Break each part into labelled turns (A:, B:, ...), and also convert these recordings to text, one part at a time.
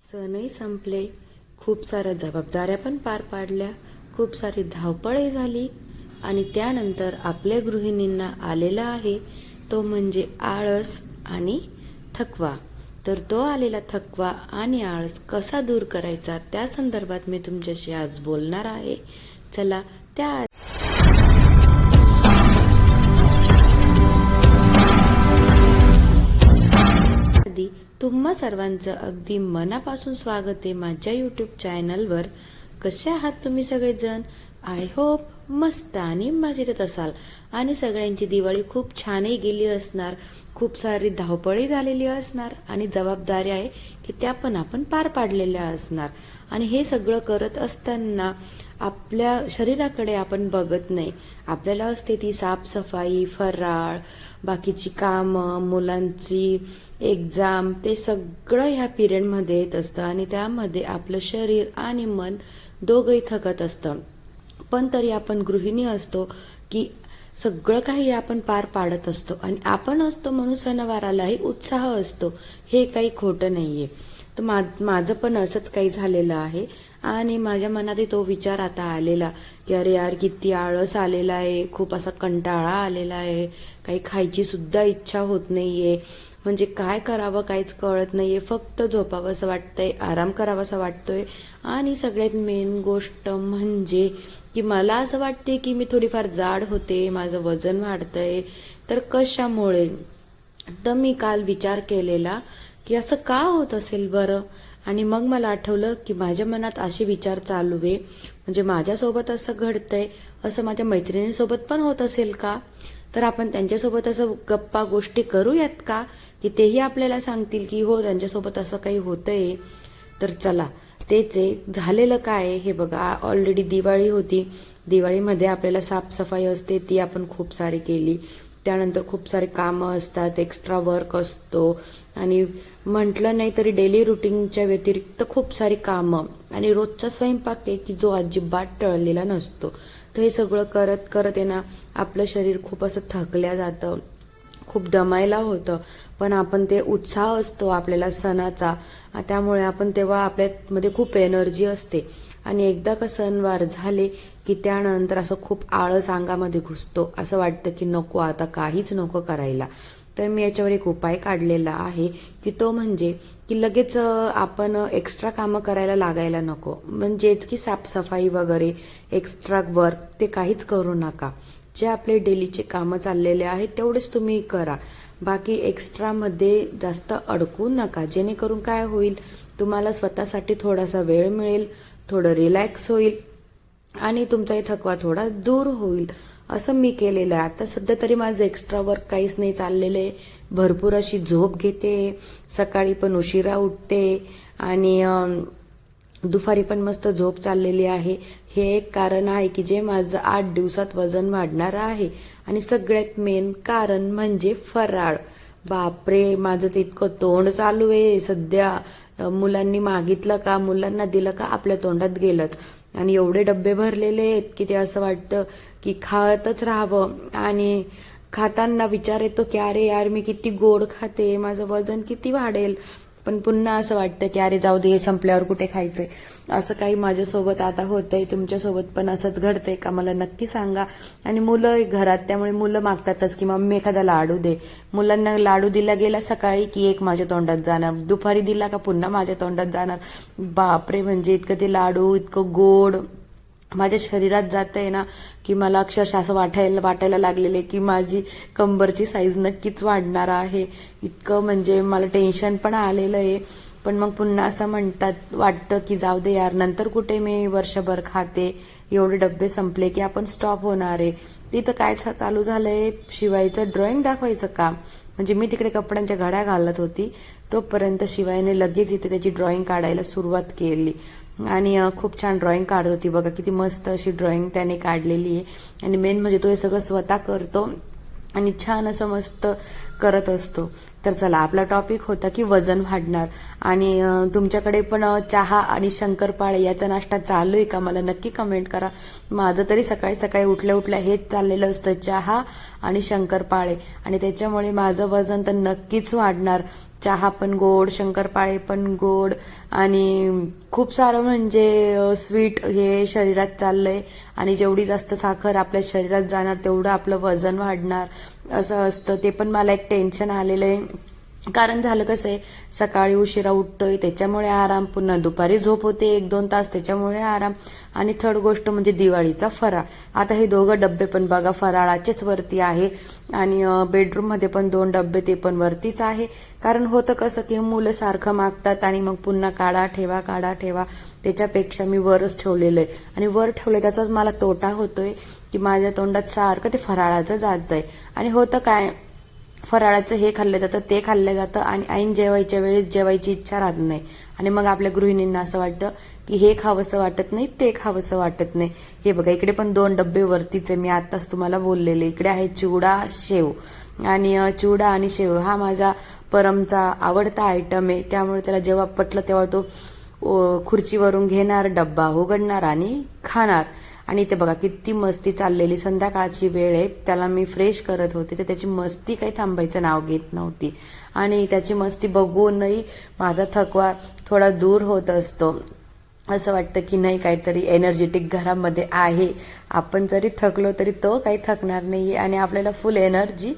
A: सणही संपले. खूप साऱ्या जबाबदाऱ्या पण पार पाडल्या. खूप सारी धावपळही झाली. आणि त्यानंतर आपल्या गृहिणींना आलेला आहे तो म्हणजे आळस आणि थकवा. तर तो आलेला थकवा आणि आळस कसा दूर करायचा त्या संदर्भात मी तुमच्याशी आज बोलणार आहे. चला त्या तुम्हा सर्वांचं अगदी मनापासून स्वागत आहे माझ्या यूट्यूब चॅनलवर कसे आहात तुम्ही सगळेजण? आय होप मस्त आणि मजेत असाल. आणि सगळ्यांची दिवाळी खूप छानही गेली असणार. खूप सारी धावपळी झालेली असणार. आणि जबाबदारी आहे की त्या पण आपण पार पाडलेल्या असणार. आणि हे सगळं करत असताना आपल्या शरीराकडे आपण बघत नाही. आपल्याला असते ती साफसफाई फराळ बाकीची कामं मुलांची एक्झाम ते सगळं ह्या पिरियडमध्ये येत असतं आणि त्यामध्ये आपलं शरीर आणि मन दोघंही थकत असतं. पण तरी आपण गृहिणी असतो की सगळं काही आपण पार पाडत असतो आणि आपण असतो म्हणून सणवारालाही उत्साह असतो. हे काही खोटं नाही आहे तर मा माझं पण असंच काही झालेलं आहे आणि माझ्या मनातही तो विचार आता आलेला की अरे यार किती आळस आलेला आहे खूप असा कंटाळा आलेला आहे काही खायची सुद्धा इच्छा होत नाही आहे म्हणजे काय करावं काहीच कळत नाही आहे फक्त झोपावं असं वाटतंय आराम करावा असं वाटतोय. आणि सगळ्यात मेन गोष्ट म्हणजे की मला असं वाटते की मी थोडीफार जाड होते माझं वजन वाढतंय. तर कशामुळे? तर मी काल विचार केलेला की असं का होत असेल बरं? आणि मग मला आठवलं की माझ्या मनात असे विचार चालू आहे. म्हणजे माझ्यासोबत असं घडतंय असं माझ्या मैत्रिणींसोबत पण होत असेल का? तर आपण त्यांच्यासोबत असं गप्पा गोष्टी करूयात का? की तेही आपल्याला सांगतील की हो त्यांच्यासोबत असं काही होतंय. तर चला तेच आहे. झालेलं काय हे बघा ऑलरेडी दिवाळी होती. दिवाळीमध्ये आपल्याला साफसफाई असते ती आपण खूप सारी केली. त्यानंतर खूप सारे कामं असतात एक्स्ट्रा वर्क असतो. आणि म्हटलं नाही तरी डेली रुटीनच्या व्यतिरिक्त खूप सारी कामं. आणि रोजचा स्वयंपाक आहे की जो अजिबात टळलेला नसतो. तर हे सगळं करत करत आहे ना आपलं शरीर खूप असं थकल्या जातं. खूप दमायला होतं. पण आपण ते उत्साह असतो आपल्याला सणाचा. त्यामुळे आपण तेव्हा आपल्यामध्ये खूप एनर्जी असते. आणि एकदा का सणवार झाले की त्यानंतर असं खूप आळस अंगामध्ये घुसतो. असं वाटतं की नको आता काहीच नको करायला. तर मी याच्यावर एक उपाय काढलेला आहे की तो म्हणजे की लगेच आपण एक्स्ट्रा कामं करायला लागायला नको. म्हणजेच की साफसफाई वगैरे एक्स्ट्रा वर्क ते काहीच करू नका. जे आपले डेलीचे कामं चाललेले आहेत तेवढेच तुम्ही करा. बाकी एक्स्ट्रामध्ये जास्त अडकू नका. जेणेकरून काय होईल तुम्हाला स्वतःसाठी थोडासा वेळ मिळेल थोडं रिलॅक्स होईल आणि तुमचाही थकवा थोडा दूर होईल. असं मी केलेलं आहे. आता सध्या तरी माझं एक्स्ट्रा वर्क काहीच नाही चाललेलं आहे. भरपूर अशी झोप घेते सकाळी पण उशिरा उठते आणि दुपारी पण मस्त झोप चाललेली आहे. हे एक कारण आहे की जे माझं आठ दिवसात वजन वाढणार आहे. आणि सगळ्यात मेन कारण म्हणजे फराळ. बापरे माझं तर इतकं तोंड चालू आहे. सध्या मुलांनी मागितलं का मुलांना दिलं का आपल्या तोंडात गेलंच. आणि एवढे डब्बे भरलेले आहेत की ते असं वाटतं की खातच राहावं. आणि खाताना विचार येतो की अरे यार मी किती गोड खाते माझं वजन किती वाढेल? पण पुन्हा असं वाटतं की अरे जाऊ दे हे संपल्यावर कुठे खायचंय? असं काही माझ्यासोबत आता होतंय तुमच्यासोबत पण असंच घडतंय का? मला नक्की सांगा. आणि मुलं घरात त्यामुळे मुलं मागतातच की मम्मी एखादा लाडू दे. मुलांना लाडू दिला गेला सकाळी की एक माझ्या तोंडात जाणार. दुपारी दिला का पुन्हा माझ्या तोंडात जाणार? बापरे म्हणजे इतकं ते लाडू इतकं गोड माझ्या शरीरात जात आहे ना की मला अक्षरशः असं वाटायला वाटायला लागलेलं आहे की माझी कंबरची साईज नक्कीच वाढणार आहे. इतकं म्हणजे मला टेन्शन पण आलेलं आहे. पण मग पुन्हा असं म्हणतात वाटतं की जाऊ दे यार नंतर कुठे मी वर्षभर खाते एवढे डब्बे संपले की आपण स्टॉप होणार आहे. तिथं काय चालू झालं आहे शिवायचं ड्रॉइंग दाखवायचं काम म्हणजे मी तिकडे कपड्यांच्या घड्या घालत होती तोपर्यंत शिवायने लगेच इथे त्याची ड्रॉइंग काढायला सुरुवात केली. आणि खूप छान ड्रॉइंग काढत होती. बघा किती मस्त अशी ड्रॉइंग त्याने काढलेली आहे. आणि मेन म्हणजे तो हे सगळं स्वतः करतो आणि छान असं मस्त करत असतो. तर चला आपला टॉपिक होता की वजन वाढणार. आणि तुमच्याकडे पण चहा आणि शंकरपाळे याचा नाश्ता चालू आहे का? मला नक्की कमेंट करा. माझं तरी सकाळी सकाळी उठल्या उठल्या हेच चाललेलं असतं. चहा आणि शंकरपाळे. आणि त्याच्यामुळे माझं वजन तर नक्कीच वाढणार. चहा पण गोड शंकरपाळे पण गोड आणि खूप सारं म्हणजे स्वीट हे शरीरात चाललंय आणि जेवढी जास्त साखर आपल्या शरीरात जाणार तेवढं आपलं वजन वाढणार असं असतं. ते पण मला एक टेन्शन आलेलं आहे. कारण झालं कसं आहे सकाळी उशिरा उठतोय त्याच्यामुळे आराम पुन्हा दुपारी झोप होते एक दोन तास त्याच्यामुळे आराम. आणि थर्ड गोष्ट म्हणजे दिवाळीचा फराळ. आता हे दोघं डब्बे पण बघा फराळाचेच वरती आहे. आणि बेडरूममध्ये पण दोन डब्बे ते पण वरतीच आहे. कारण होतं कसं की मुलं सारखं मागतात आणि मग पुन्हा काढा ठेवा काढा ठेवा. त्याच्यापेक्षा मी वरच ठेवलेलं आहे. आणि वर ठेवलं त्याचाच मला तोटा होतोय की माझ्या तोंडात सारखं ते फराळाचं जात आहे. आणि होतं काय फराळाचं हे खाल्लं जातं ते खाल्लं जातं आणि ऐन जेवायच्या वेळेस जेवायची इच्छा राहत नाही. आणि मग आपल्या गृहिणींना असं वाटतं की हे खावंसं वाटत नाही ते खावंसं वाटत नाही. हे बघा इकडे पण दोन डब्बे वरतीचे मी आत्ताच तुम्हाला बोललेले. इकडे आहे चिवडा शेव. आणि चिवडा आणि शेव हा माझा परमचा आवडता आयटम आहे. त्यामुळे त्याला जेव्हा पटलं तेव्हा तो खुर्चीवरून घेणार डब्बा उघडणार आणि खाणार. आणि ते बघा किती मस्ती चाललेली. संध्याकाळची वेळ आहे. त्याला मी फ्रेश करत होते. तर त्याची मस्ती काही थांबायचं नाव घेत नव्हती. आणि त्याची मस्ती बघूनही माझा थकवा थोडा दूर होत असतो. असं वाटतं की नाही काहीतरी एनर्जेटिक घरामध्ये आहे. आपण जरी थकलो तरी तो काही थकणार नाही आणि आपल्याला फुल एनर्जी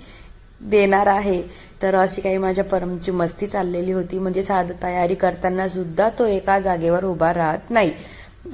A: देणार आहे. तर अशी काही माझ्या परमची मस्ती चाललेली होती. म्हणजे साधं तयारी करताना सुद्धा तो एका जागेवर उभा राहत नाही.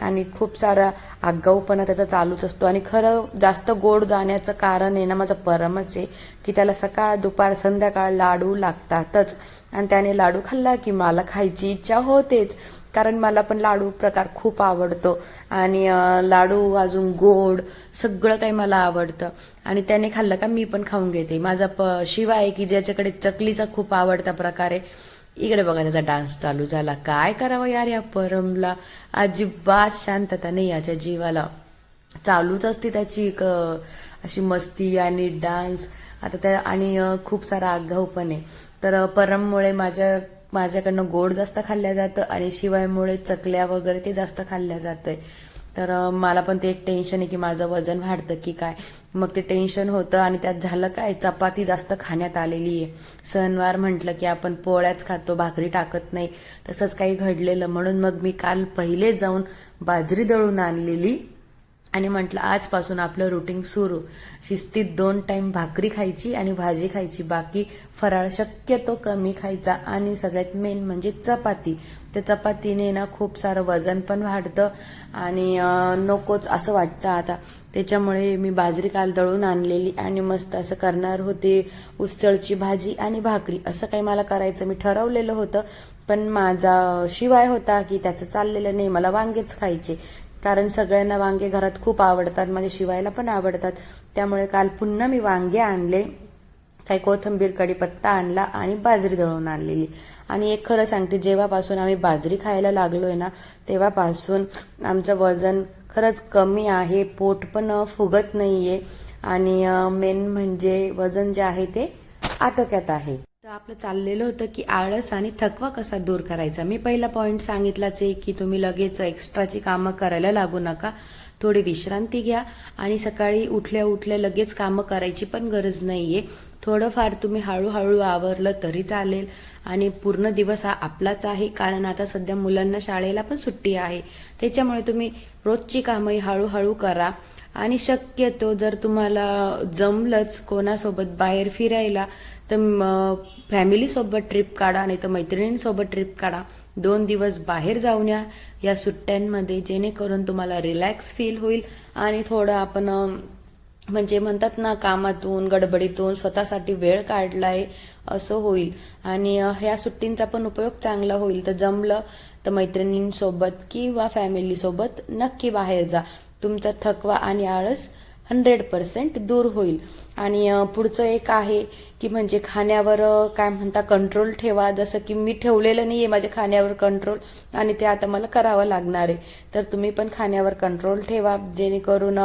A: आणि खूप सारा आगाऊपणा त्याचा चालूच असतो. आणि खरं जास्त गोड जाण्याचं कारण आहे ना माझं परमच आहे की त्याला सकाळ दुपार संध्याकाळ लाडू लागतातच. आणि त्याने लाडू खाल्ला की मला खायची इच्छा होतेच कारण मला पण लाडू प्रकार खूप आवडतो. आणि लाडू अजून गोड सगळं काही मला आवडतं. आणि त्याने खाल्लं का मी पण खाऊन घेते. माझा प शिवा आहे की ज्याच्याकडे चकलीचा खूप आवडता प्रकार आहे इकडे बघा त्याचा डान्स चालू झाला. काय करावं यार या परमला? अजिबात शांतता नाही याच्या जीवाला. चालूच असते त्याची एक अशी मस्ती आणि डान्स आता त्या आणि खूप सारा आगाऊ पण आहे. तर परममुळे माझ्या माझ्याकडनं गोड जास्त खाल्ल्या जातं आणि शिवायमुळे चकल्या वगैरे ते जास्त खाल्ल्या जातं आहे तर मला पण ते एक टेन्शन आहे की माझं वजन वाढतं की काय. मग ते टेन्शन होतं आणि त्यात झालं काय? चपाती जास्त खाण्यात आलेली आहे. सणवार म्हटलं की आपण पोळ्याच खातो भाकरी टाकत नाही. तसंच काही घडलेलं. म्हणून मग मी काल पहिले जाऊन बाजरी दळून आणलेली आणि म्हटलं आजपासून आपलं रुटीन सुरू. शिस्तीत दोन टाईम भाकरी खायची आणि भाजी खायची. बाकी फराळ शक्यतो कमी खायचा. आणि सगळ्यात मेन म्हणजे चपाती. त्या चपातीने ना खूप सारं वजन पण वाढतं आणि नकोच असं वाटतं आता. त्याच्यामुळे मी बाजरी काल दळून आणलेली आणि मस्त असं करणार होते उसळची भाजी आणि भाकरी. असं काही मला करायचं मी ठरवलेलं होतं पण माझा शिवाय होता की त्याचं चाललेलं नाही. मला वांगेच खायचे. कारण सगळ्यांना वांगे घरात खूप आवडतात माझ्या शिवायला पण आवडतात. त्यामुळे काल पुन्हा मी वांगे आणले. काही कोथंबीर कढीपत्ता आणला आणि बाजरी दळून आणलेली. आणि एक खरं सांगते जेव्हापासून आम्ही बाजरी खायला लागलो आहे ना तेव्हापासून आमचं वजन खरंच कमी आहे पोट पण फुगत नाही आहे आणि मेन म्हणजे वजन जे आहे ते आटोक्यात आहे. तर आपलं चाललेलं होतं की आळस आणि थकवा कसा दूर करायचा? मी पहिला पॉईंट सांगितलाच आहे की तुम्ही लगेच एक्स्ट्राची कामं करायला लागू नका. थोडी विश्रांती घ्या आणि सकाळी उठल्या उठल्या लगेच कामं करायची पण गरज नाही आहे थोडंफार तुम्ही हळूहळू आवरलं तरी चालेल. आणि पूर्ण दिवस हा आपलाच आहे. कारण आता सध्या मुलांना शाळेला पण सुट्टी आहे. त्याच्यामुळे तुम्ही रोजची कामही हळूहळू करा. आणि शक्यतो जर तुम्हाला जमलंच कोणासोबत बाहेर फिरायला तर फॅमिलीसोबत ट्रिप काढा नाही तर मैत्रिणींसोबत ट्रिप काढा. दोन दिवस बाहेर जाऊन या. या सुट्ट्यांमध्ये जेणेकरून तुम्हाला रिलॅक्स फील होईल. आणि थोडं आपण म्हणजे म्हणतात ना कामातून गडबडीतून स्वतःसाठी वेळ काढलाय असं होईल. आणि ह्या सुट्टींचा पण उपयोग चांगला होईल. तर जमलं तर मैत्रिणींसोबत किंवा फॅमिलीसोबत नक्की बाहेर जा. तुमचा थकवा आणि आळस हंड्रेड पर्सेंट दूर होईल. आणि पुढचं एक आहे की म्हणजे खाण्यावर काय म्हणता कंट्रोल ठेवा. जसं की मी ठेवलेलं नाही आहे माझ्या खाण्यावर कंट्रोल आणि ते आता मला करावं लागणार आहे. तर तुम्ही पण खाण्यावर कंट्रोल ठेवा. जेणेकरून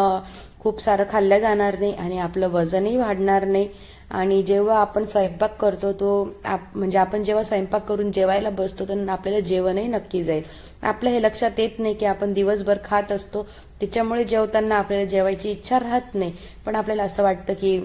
A: खूप सारं खाल्लं जाणार नाही आणि आपलं वजनही वाढणार नाही. आणि जेव्हा आपण स्वयंपाक करतो तो आप म्हणजे आपण जेव्हा स्वयंपाक करून जेवायला बसतो तर आपल्याला जेवणही नक्की जाईल. आपलं हे लक्षात येत नाही की आपण दिवसभर खात असतो. त्याच्यामुळे जेवताना आपल्याला जेवायची इच्छा राहत नाही. पण आपल्याला असं वाटतं की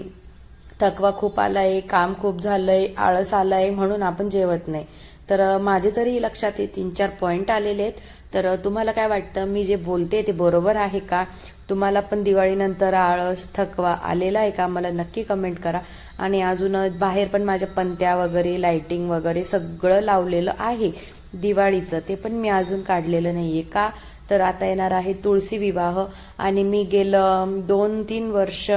A: थकवा खूप आलाय काम खूप झालंय आळस आलाय म्हणून आपण जेवत नाही. तर माझे तरी लक्षात हे तीन चार पॉईंट आलेले आहेत. तर तुम्हाला काय वाटतं? मी जे बोलते ते बरोबर आहे का? तुम्हाला पण दिवाळीनंतर आळस थकवा आलेला आहे का? मला नक्की कमेंट करा. आणि अजून बाहेर पण माझ्या पंत्या वगैरे लाइटिंग वगैरे सगळं लावलेलं आहे दिवाळीचं. ते पण मी अजून काढलेलं नाही आहे का? तर आता येणार आहे तुळशी विवाह. आणि मी गेलं दोन तीन वर्ष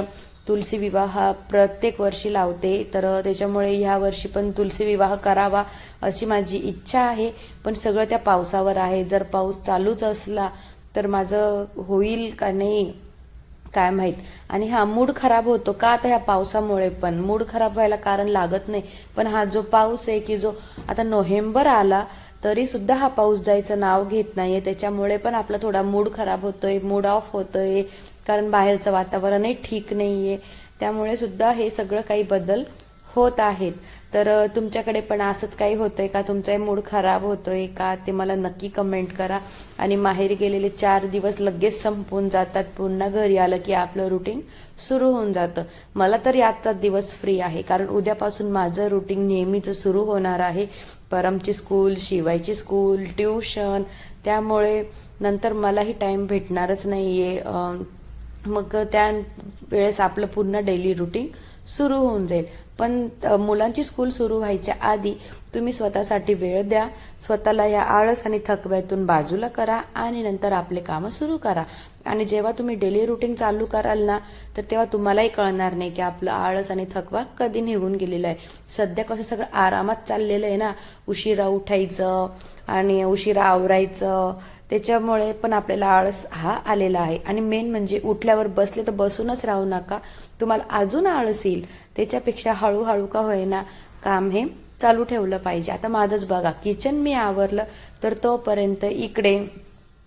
A: तुलसी विवाह हा प्रत्येक वर्षी लावते. तर त्याच्यामुळे ह्या वर्षी पण तुलसी विवाह करावा अशी माझी इच्छा आहे. पण सगळं त्या पावसावर आहे. जर पाऊस चालूच असला तर माझं होईल का नाही काय माहीत. आणि हा मूड खराब होतो का आता ह्या पावसामुळे पण. मूड खराब व्हायला कारण लागत नाही. पण हा जो पाऊस आहे की जो आता नोव्हेंबर आला तरी सुद्धा हा पाऊस जायचं नाव घेत नाहीये. त्याच्यामुळे पण आपला थोडा मूड खराब होतोय मूड ऑफ होतोय. कारण बाहेरचं वातावरणही ठीक नाही आहे त्यामुळे सुद्धा हे सगळं काही बदल होत आहेत. तर तुमच्याकडे पण असंच काही होतंय का? तुमचाही मूड खराब होतोय का? ते मला नक्की कमेंट करा. आणि माहेर गेलेले चार दिवस लगेच संपून जातात. पुन्हा घरी आलं की आपलं रुटीन सुरू होऊन जातं. मला तरी आजचा दिवस फ्री आहे. कारण उद्यापासून माझं रुटीन नेहमीच सुरू होणार आहे. परमची स्कूल शिवायची स्कूल ट्युशन त्यामुळे नंतर मलाही टाईम भेटणारच नाही आहे मग त्या वेळेस आपलं पुन्हा डेली रुटीन सुरू होऊन जाईल. पण मुलांची स्कूल सुरू व्हायच्या आधी तुम्ही स्वतःसाठी वेळ द्या. स्वतःला या आळस आणि थकव्यातून बाजूला करा आणि नंतर आपले कामं सुरू करा. आणि जेव्हा तुम्ही डेली रुटीन चालू कराल ना तर तेव्हा तुम्हालाही कळणार नाही की आपलं आळस आणि थकवा कधी निघून गेलेला आहे. सध्या कसं सगळं आरामात चाललेलं आहे ना उशिरा उठायचं आणि उशिरा आवरायचं त्याच्यामुळे पण आपल्याला आळस हा आलेला आहे. आणि मेन म्हणजे उठल्यावर बसले तर बसूनच राहू नका. तुम्हाला अजून आळस येईल. त्याच्यापेक्षा हळूहळू का होईना काम हे चालू ठेवलं पाहिजे. आता माझंच बघा किचन मी आवरलं तर तोपर्यंत इकडे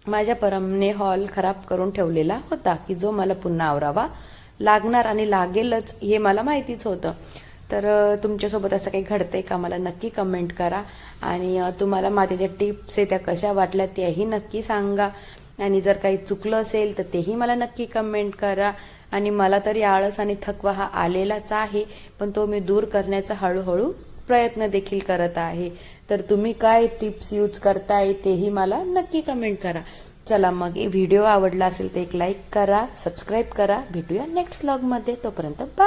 A: माझ्या परमने हॉल खराब करून ठेवलेला होता की जो मला पुन्हा आवरावा लागणार आणि लागेलच हे मला माहितीच होतं. तर तुमच्यासोबत असं काही घडतंय का? मला नक्की कमेंट करा आणि तुम्हाला माझ्या ज्या टिप्स आहे त्या कशा वाटल्या त्याही नक्की सांगा. आणि जर काही चुकलं असेल तर तेही मला नक्की कमेंट करा. आणि मला तरी आळस आणि थकवा हा आलेलाच आहे पण तो मी दूर करण्याचा हळूहळू प्रयत्न देखील करत आहे. तर तुम्ही काय टिप्स यूज करताय तेही मला नक्की कमेंट करा. चला मग व्हिडिओ आवडला असेल तर एक लाईक करा सबस्क्राईब करा. भेटूया नेक्स्ट व्लॉगमध्ये तोपर्यंत बाय